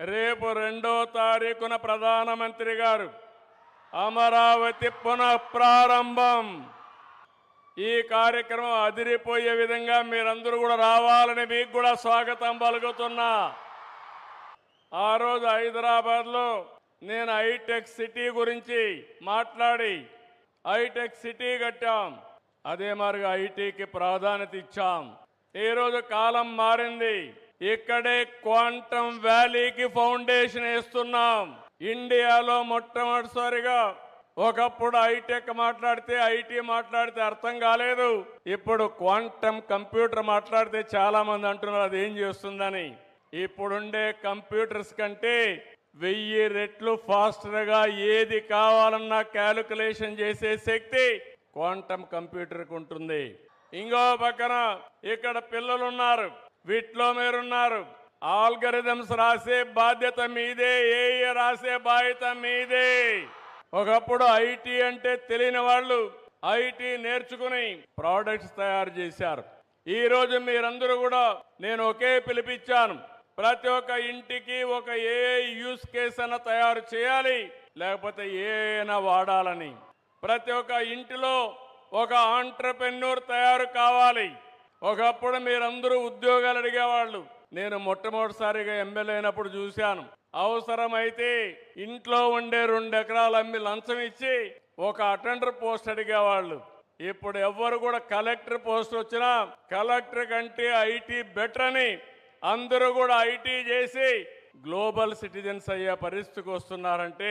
రేపు రెండో తారీఖున ప్రధానమంత్రి గారు అమరావతి పునఃప్రారంభం. ఈ కార్యక్రమం అదిరిపోయే విధంగా మీరందరూ కూడా రావాలని మీకు కూడా స్వాగతం పలుకుతున్నా. ఆ రోజు హైదరాబాద్లో నేను హైటెక్ సిటీ గురించి మాట్లాడి హైటెక్ సిటీ కట్టాం. అదే మరిగా ఐటీకి ప్రాధాన్యత ఇచ్చాం. ఈరోజు కాలం మారింది. ఇక్కడే క్వాంటమ్ వ్యాలీకి ఫౌండేషన్ వేస్తున్నాం. ఇండియాలో మొట్టమొదటిసారిగా ఒకప్పుడు హైటెక్ మాట్లాడితే ఐటీ మాట్లాడితే అర్థం కాలేదు. ఇప్పుడు క్వాంటమ్ కంప్యూటర్ మాట్లాడితే చాలా మంది అంటున్నారు అది ఏం చేస్తుందని. ఇప్పుడుండే కంప్యూటర్స్ కంటే వెయ్యి రెట్లు ఫాస్టర్గా ఏది కావాలన్నా క్యాలిక్యులేషన్ చేసే శక్తి క్వాంటమ్ కంప్యూటర్కి ఉంటుంది. ఇంకో పక్కన ఇక్కడ పిల్లలు ఉన్నారు వీటిలో మీరున్నారు. ఆల్గరిథమ్స్ రాసే బాధ్యత మీదే ఏ రాసే బాధ్యత మీదే. ఒకప్పుడు ఐటీ అంటే తెలియని వాళ్ళు ఐటీ నేర్చుకుని ప్రోడక్ట్స్ తయారు చేశారు. ఈ రోజు మీరందరూ కూడా నేను ఒకే పిలిపించాను. ప్రతి ఒక్క ఇంటికి ఒక ఏ యూస్ కేస్ అన్న తయారు చేయాలి లేకపోతే ఏనా వాడాలని. ప్రతి ఒక్క ఇంటిలో ఒక ఆంటర్ప్రెన్యూర్ తయారు కావాలి. ఒకప్పుడు మీరందరూ ఉద్యోగాలు అడిగేవాళ్ళు. నేను మొట్టమొదటిసారిగా ఎమ్మెల్యే అయినప్పుడు చూశాను. అవసరమైతే ఇంట్లో ఉండే రెండు ఎకరాలు అమ్మి లంచం ఇచ్చి ఒక అటెండర్ పోస్ట్ అడిగేవాళ్ళు. ఇప్పుడు ఎవ్వరు కూడా కలెక్టర్ పోస్ట్ వచ్చినా కలెక్టర్ కంటే ఐటీ బెటర్ అని అందరూ కూడా ఐటీ చేసి గ్లోబల్ సిటిజన్స్ అయ్యే పరిస్థితికి వస్తున్నారంటే